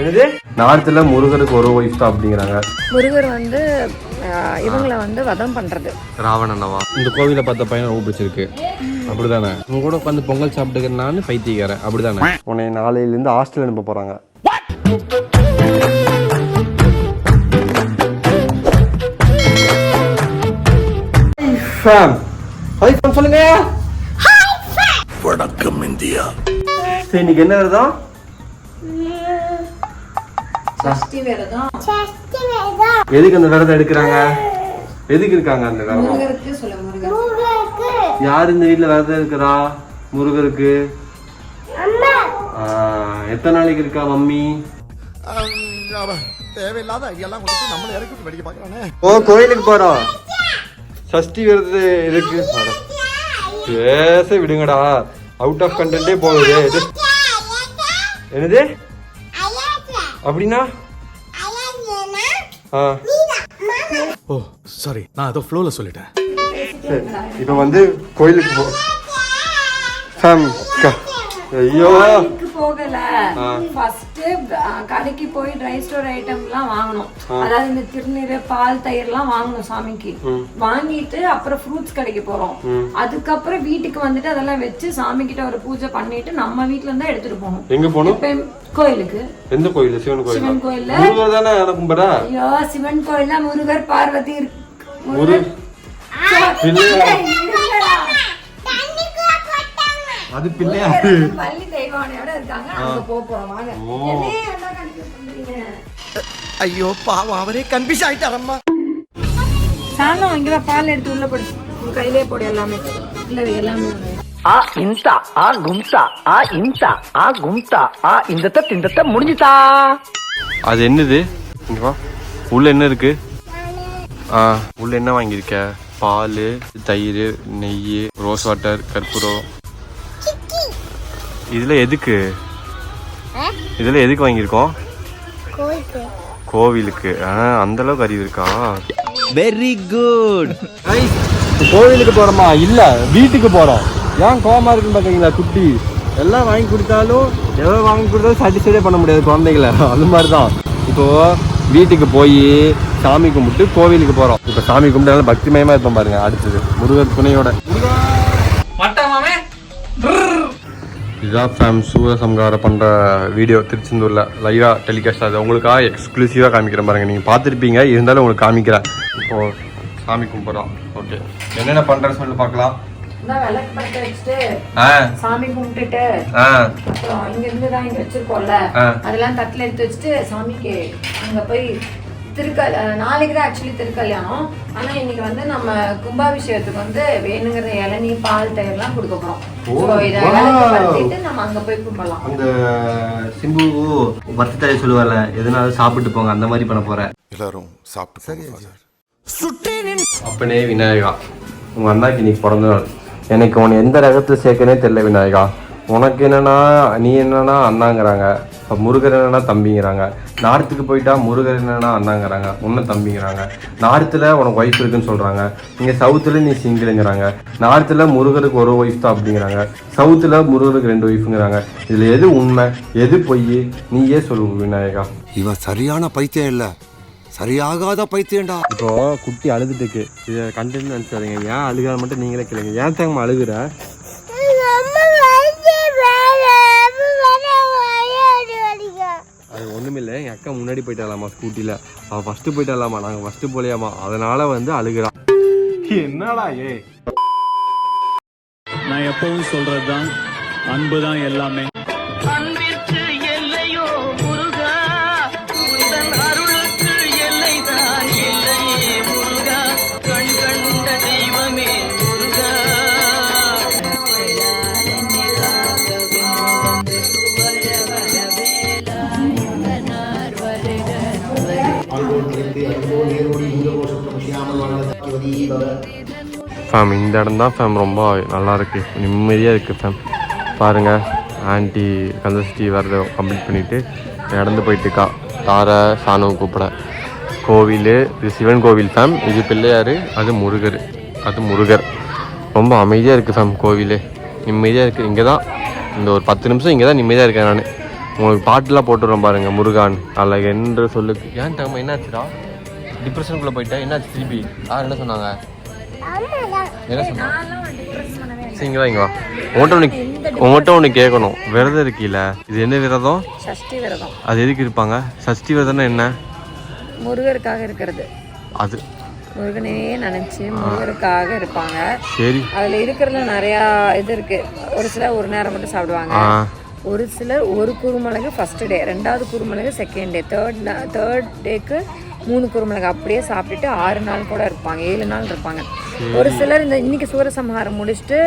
என்னது? நார்த்தில் முருகருக்கு ஒரு ஒய்ஃப் தான் அப்படிங்கிறாங்க. முருகர் வந்து இவங்கள வந்து வதம் பண்றது. ராவணனவா இந்த கோவிலை பார்த்த பையனை ரொம்ப பிடிச்சிருக்கு. அப்படிதானே? உங்க கூட உட்காந்து பொங்கல் சாப்பிட்டுக்கிற நான் பைத்தியக்காரன். அப்படிதானே? உன்னை நாளையிலேருந்து ஹாஸ்டல் அனுப்ப போறாங்க. ஃபேம் ஹாய் ஃபேம் சொல்லுங்க வணக்கம் இந்தியா. சரி இன்னைக்கு என்ன விரதம்? எதுக்கு அந்த விரதம் எடுக்கிறாங்க? எதுக்கு இருக்காங்க அந்த விரதம்? முருகருக்கு சொல்ல முருகர். யார் இந்த வீட்ல விரதம் இருக்கிறா? முருகருக்கு. எத்தனை நாளைக்கு இருக்கா மம்மி? தேவையில்லாத ஐடியாலாம் கொடுத்து நம்மளை இறக்கி விட்டு வெடிக்க பார்க்கறானே. ஓ கோயிலுக்கு போறோம். சஷ்டி விரதம் இருக்கு பேச விடுங்கடா. அவுட் ஆஃப் கண்டென்ட்டே போகுது. என்னது? அப்படின்னா? ஓ சாரி நான் ஏதோ ஃப்ளோல சொல்லிட்டேன். சரி இப்போ வந்து கோயிலுக்கு போ ஃபேம் க- ஐயோ. போகல. ஃபர்ஸ்ட் கடைக்கு போய் ட்ரை ஸ்டோர் ஐட்டம்லாம் வாங்கணும். அதாவது இந்த திருநீர் பால் தயிர் எல்லாம் வாங்கணும் சாமிக்கு. வாங்கிட்டு அப்புறம் ஃப்ரூட்ஸ் கடைக்கு போறோம். அதுக்கப்புறம் வீட்டுக்கு வந்துட்டு அதெல்லாம் வச்சு சாமி கிட்ட ஒரு பூஜை பண்ணிட்டு நம்ம வீட்ல இருந்தா எடுத்துட்டு போகணும். எங்க போகணும்? கோயிலுக்கு. எந்த கோயில்? சிவன் கோயில்? சிவன் கோயில்ல முருகர் தானே கும்பிடா? ஐயோ சிவன் கோயில்ல முருகர் பார்வதி இருக்கு முரு பிள்ளையார். இருங்களா? அது பிள்ளையாரு பள்ளி தெய்வானையோட ஐயோ பாவம் அவரே கன்ஃபியூஸ் ஆயிட்டாரம்மா. சாணம் இங்கதான் பால் எடுத்து உள்ள போடு. கையிலே போடு எல்லாமே. இல்ல எல்லாமே ஆ இன்டா ஆ கும்தா ஆ இன்டா ஆ கும்தா ஆ இந்தத்த தத் இந்த அது என்னது? இங்க வா. உள்ள என்ன இருக்கு? ஆ உள்ள என்ன வாங்கியிருக்க? பால் தயிர் நெய் ரோஸ் வாட்டர் கற்பூரம். இதுல எதுக்கு? இதுல எதுக்கு வாங்கியிருக்கோம்? கோவிலுக்கு. ஆ அந்த அளவுக்கு அறிவு இருக்கா? வெரி குட் கோவிலுக்கு போறோமா? இல்ல வீட்டுக்கு போறோம். ஏன் கோவமா இருக்குன்னு பாத்தீங்களா குட்டி? எல்லாம் வாங்கி கொடுத்தாலும் எவ்வளவு வாங்கி கொடுத்தாலும் சாட்டிஸ்ஃபைடே பண்ண முடியாது குழந்தைகளை. அது மாதிரி தான் இப்போ வீட்டுக்கு போய் சாமி கும்பிட்டு கோவிலுக்கு போறோம். இப்போ சாமி கும்பிட்டு பக்திமயமா இருப்போம் பாருங்க அடுத்தது. முருகர் துணையோட. இதுதான் ஃபேம் சூரசம்ஹாரம் பண்ற வீடியோ திருச்செந்தூர்ல லைவா டெலிகாஸ்ட் அது உங்களுக்காக எக்ஸ்க்ளூசிவா காமிக்கிறேன் பாருங்க. நீங்க பார்த்துருப்பீங்க. இருந்தாலும் உங்களுக்கு காமிக்கிறேன். இப்போ சாமி கும்பிட்றோம். ஓகே என்னென்ன பண்றேன்னு சொல்லி பார்க்கலாம். சாமி கும்பிட்டுட்டு இங்க இருந்து தான் இங்க வச்சிருக்கோம்ல. ஆ. அதெல்லாம் தட்டுல எடுத்து வச்சுட்டு சாமிக்கு அங்க போய் திருக்கல் நாளைக்கு தான் ஆக்சுவலி திருக்கல்யாணம். ஆனா இன்னைக்கு வந்து நம்ம கும்பாபிஷேகத்துக்கு வந்து வேணுங்கிற இளநீ பால் தயிர்லாம் கொடுக்க இதை படுத்திட்டு நம்ம அங்க போய் கும்பிடலாம். அந்த சிம்பு பர்த்டே சொல்லுவார்ல எதனால சாப்பிட்டு போங்க அந்த மாதிரி பண்ண போறேன். எல்லாரும் சாப்பிட்டு சரி அப்பனே விநாயகா அண்ணாக்கு இன்னைக்கு பிறந்த நாள் எனக்கு உன்னை எந்த ரகத்துல சேர்க்கனே தெரியல விநாயகா. உனக்கு என்னன்னா நீ என்னன்னா அண்ணாங்கிறாங்க. இப்ப முருகர் என்னன்னா தம்பிங்கிறாங்க. நார்த்துக்கு போயிட்டா முருகர் என்னன்னா அண்ணாங்கிறாங்க. உன்ன தம்பிங்கிறாங்க. நார்த்துல உனக்கு ஒய்ஃப் இருக்குன்னு சொல்றாங்க. இங்க சவுத்துல நீ சிங்கிளுங்கிறாங்க நார்த்துல முருகருக்கு ஒரு ஒய்ஃப் தான் அப்படிங்கிறாங்க. சவுத்துல முருகருக்கு ரெண்டு ஒய்ஃபுங்கிறாங்க இதுல எது உண்மை? எது பொய்? நீயே சொல்லு விநாயகா. இவன் சரியான பைத்தியம் இல்ல. சரியாகாத பைத்தியம்டா. இப்போ குட்டி அழுதுட்டு இருக்கு இதை கண்டென்ட் நினச்சாதீங்க ஏன் அழுகாத மட்டும் நீங்களே கேளுங்க. ஏன் தேங்கம்மா அழுகுற? அது ஒண்ணுமில்லை. எங்க அக்கா முன்னாடி போயிட்டாலாமா ஸ்கூட்டில அவ ஃபர்ஸ்ட் போயிட்டாலாமா நாங்க ஃபர்ஸ்ட் போலையாமா அதனால வந்து அழுகுறா. என்னடா ஏ? நான் எப்பவும் சொல்றதுதான் அன்புதான் எல்லாமே. அன்பிற்கு எல்லையோ ஃபேம் இந்த இடம் தான் ஃபேம் ரொம்ப நல்லா இருக்குது நிம்மதியாக இருக்குது ஃபேம் பாருங்க ஆன்ட்டி கந்தசஷ்டி வரதை கம்ப்ளீட் பண்ணிவிட்டு நடந்து போயிட்டுருக்கா தாரை தார சாணம் கூப்பிட. கோவில் இது சிவன் கோவில் ஃபேம் இது பிள்ளையார் அது முருகர். அது முருகர். ரொம்ப அமைதியாக இருக்குது ஃபேம் கோவில். நிம்மதியாக இருக்குது இங்கே தான் இந்த ஒரு பத்து நிமிஷம் இங்கே தான் நிம்மதியாக இருக்கேன் நான். உங்களுக்கு பாட்டுலாம் போட்டுடுறோம் பாருங்கள் முருகான். அதில் என்று சொல்லு. ஏன் தங்கம்மா என்னாச்சுடா? டிப்ரெஷனுக்குள்ளே போயிட்டா என்னாச்சு திருப்பி? யார் என்ன சொன்னாங்க? என்ன சொன்னாங்க? சரி, இங்க இங்க வா உங்கள்கிட்ட ஒன்று உங்கள்கிட்ட ஒன்று கேட்கணும் விரதம் இருக்கீல? இது என்ன விரதம்? சஷ்டி விரதம். அது எதுக்கு இருப்பாங்க? சஷ்டி விரதம்னா என்ன? முருகருக்காக இருக்கிறது. அது முருகனே நினைச்சு முருகருக்காக இருப்பாங்க. சரி. அதுல இருக்கிறதுல நிறையா இது இருக்கு. ஒரு சிலர் ஒரு நேரம் மட்டும் சாப்பிடுவாங்க. ஒரு சிலர் ஒரு குருமிளகு ஃபர்ஸ்ட் டே ரெண்டாவது குருமிளகு செகண்ட் டே தேர்ட் தேர்ட் டேக்கு மூணு குருமிளகு அப்படியே சாப்பிட்டுட்டு ஆறு நாள் கூட இருப்பாங்க ஏழு நாள் இருப்பாங்க. ஒரு சிலர் இந்த இன்னைக்கு சூரசம்ஹாரம் முடிச்சுட்டு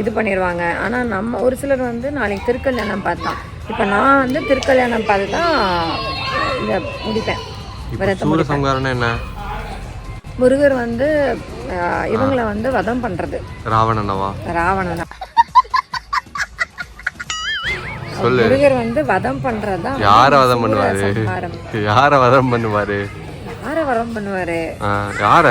இது பண்ணிடுவாங்க ஆனால் நம்ம ஒரு சிலர் வந்து நாளைக்கு திருக்கல்யாணம் பார்த்தோம் இப்போ நான் வந்து திருக்கல்யாணம் பார்த்து தான் இதை முடிப்பேன். என்ன? முருகர் வந்து இவங்களை வந்து வதம் பண்றது. ராவணனவா? ராவணனை. முருகர் வந்து வதம் பண்றதுதான் யார வதம் பண்ணுவாரு. யார வதம் பண்ணுவாரு? யார வதம் பண்ணுவாரு யார?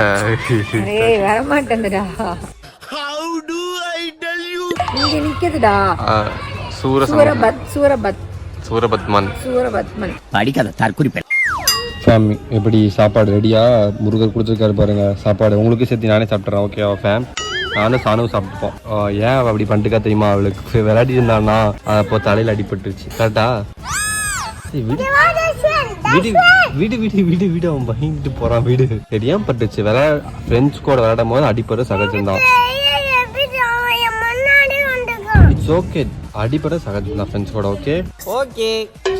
இங்க நிக்குதுடா. ஆ, சூரசம் சூரபத் சூரபத். சூரபத்மன். சூரபத்மன். படிக்காத தற்குறிப்பேன் ஃபேம் எப்படி சாப்பாடு ரெடியா? முருகர் கொடுத்துருக்காரு பாருங்க சாப்பாடு. உங்களுக்கு சேர்த்து நானே சாப்பிட்றேன் ஓகேவா ஃபேம் நானும் சாணும் சாப்பிட்டுப்போம். ஏன் அப்படி பண்ணிட்டுக்கா தெரியுமா அவளுக்கு? விளையாடி இருந்தானா அப்போ தலையில் அடிபட்டுருச்சு. கரெக்டா விடு. விடு விடு விடு விடு விடு அவன் பயந்துட்டு போறான் விடு. தெரியாம பட்டுச்சு? விளையா ஃப்ரெண்ட்ஸ் கூட விளையாடும் போது அடிப்பட சகஜம்தான் இட்ஸ் ஓகே அடிப்பட சகஜம்தான் ஃப்ரெண்ட்ஸ் கூட ஓகே ஓகே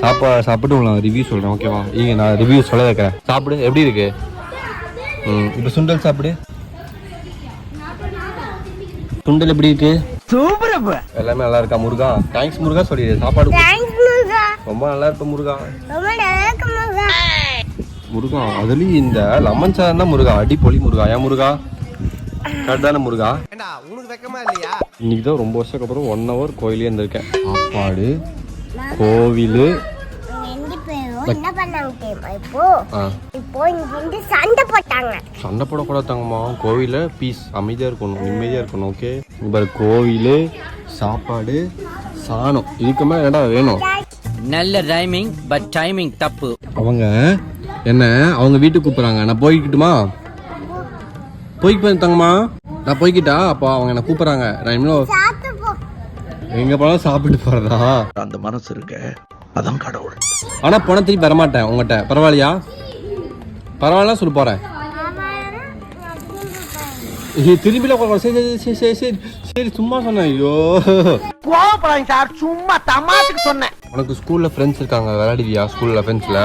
சாப்பா சாப்பிட்டு உங்களுக்கு ரிவ்யூ சொல்றேன் ஓகேவா இங்க நான் ரிவ்யூ சொல்ல வைக்கிறேன். சாப்பிடு எப்படி இருக்கு? ம் இப்போ சுண்டல் சாப்பிடு. சுண்டல் எப்படி இருக்கு? சூப்பர் எல்லாமே நல்லா இருக்கா முருகா? தேங்க்ஸ் முருகா சொல்லிடு சாப்பாடு ரொம்ப நல்லா இருப்ப முருகா. முருகா. அதுலயும் இந்த லெமன் சாதம் தான் முருகா. அடிப்பொலி முருகா. ஏன் முருகா? கரெக்டான முருகா. இன்னைக்கு தான் ரொம்ப வருஷத்துக்கு அப்புறம் ஒன் ஹவர் கோயிலே இருந்திருக்கேன். சாப்பாடு கோவில். சண்டை போடக்கூடாது தங்கம்மா கோவில பீஸ் அமைதியாக இருக்கணும் நிம்மதியாக இருக்கணும் ஓகே இப்போ கோவில் சாப்பாடு சாணம் இதுக்கு மேலே என்னடா வேணும்? நல்ல ரைமிங் பட் டைமிங் தப்பு. அவங்க என்ன அவங்க வீட்டுக்கு கூப்பிட்றாங்க. நான் போய்கிட்டுமா போய்க்கு தங்கம்மா. நான் போய்கிட்டா அப்போ அவங்க என்ன கூப்பிட்றாங்க. நான் எங்கே போனாலும் சாப்பிட்டு போகிறதா அந்த மனசு இருக்க அதான் கடவுள். ஆனால் போனால் திருப்பி வரமாட்டேன் உங்கள்கிட்ட பரவாயில்லையா? பரவாயில்ல சொல்லி போகிறேன் திரும்பில சரி சரி சரி சரி. சரி சும்மா சொன்னேன் ஐயோ. கோவப்படாங்க சார் சும்மா தமாத்துக்கு சொன்னேன். உனக்கு ஸ்கூல்ல ஃப்ரெண்ட்ஸ் இருக்காங்க விளையாடுவியா? ஸ்கூல்ல ஃப்ரெண்ட்ஸ்ல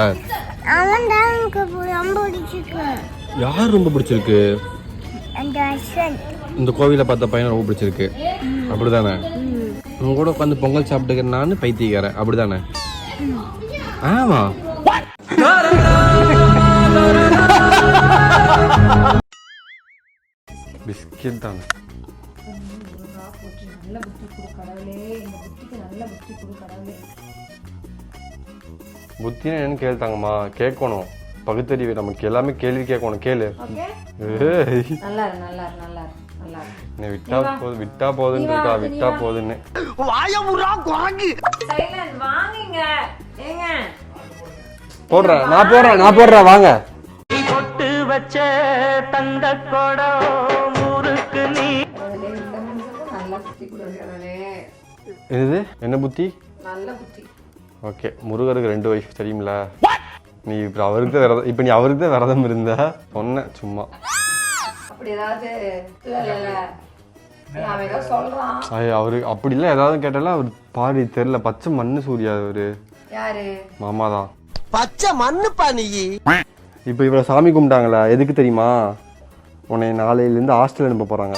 அவன் தான் எனக்கு ரொம்ப பிடிச்சிருக்கு. யார் ரொம்ப பிடிச்சிருக்கு? அந்த அஸ்வந்த் இந்த கோவில பார்த்த பையனை ரொம்ப பிடிச்சிருக்கு. அப்படிதானே? உங்க கூட உட்காந்து பொங்கல் சாப்பிட்டுக்கிறேன் நான் பைத்தியக்காரன். அப்படிதானே? ஆமா. பிஸ்கெட் தானே? நல்ல புத்தி கொடு கடவுளே. இந்த புத்திக்கு நல்ல புத்தி கொடு கடவுளே. புத்தினா என்னன்னு கேட்கணும். பகுத்தறிவு நமக்கு எல்லாமே கேள்வி கேட்கணும். கேளு. ஏய், நல்லா இரு நல்லா இரு நல்லா இரு நல்லா இரு என்னை விட்டா போதும் விட்டா போதுன்னு. இருக்கா விட்டா போதுன்னு வாங்குங்க. ஏங்க? போடுறேன் நான் போடுறேன் நான் போடுறேன் வாங்க. பொட்டு வச்ச தந்த கொடம் என்னது? என்ன புத்தி? நல்ல புத்தி. ஓகே முருகருக்கு ரெண்டு வயசு தெரியுமில? நீ இப்போ அவருக்கு தான் விரதம் இப்போ நீ அவருக்கு தான் விரதம் இருந்த? சொன்னேன் சும்மா. அப்படி ஏதாவது இல்ல அவரு ஏதாவது கேட்டாலும் அவர் பாடி தெரில பச்சை மண்ணு சூர்யா அவரு. யாரு? மாமா தான். பச்சை மண்ணுப்பா நீ. இப்போ இவ்வளோ சாமி கும்பிட்டாங்களா? எதுக்கு தெரியுமா? உன்னை நாளையிலேருந்து ஹாஸ்டல் அனுப்ப போகிறாங்க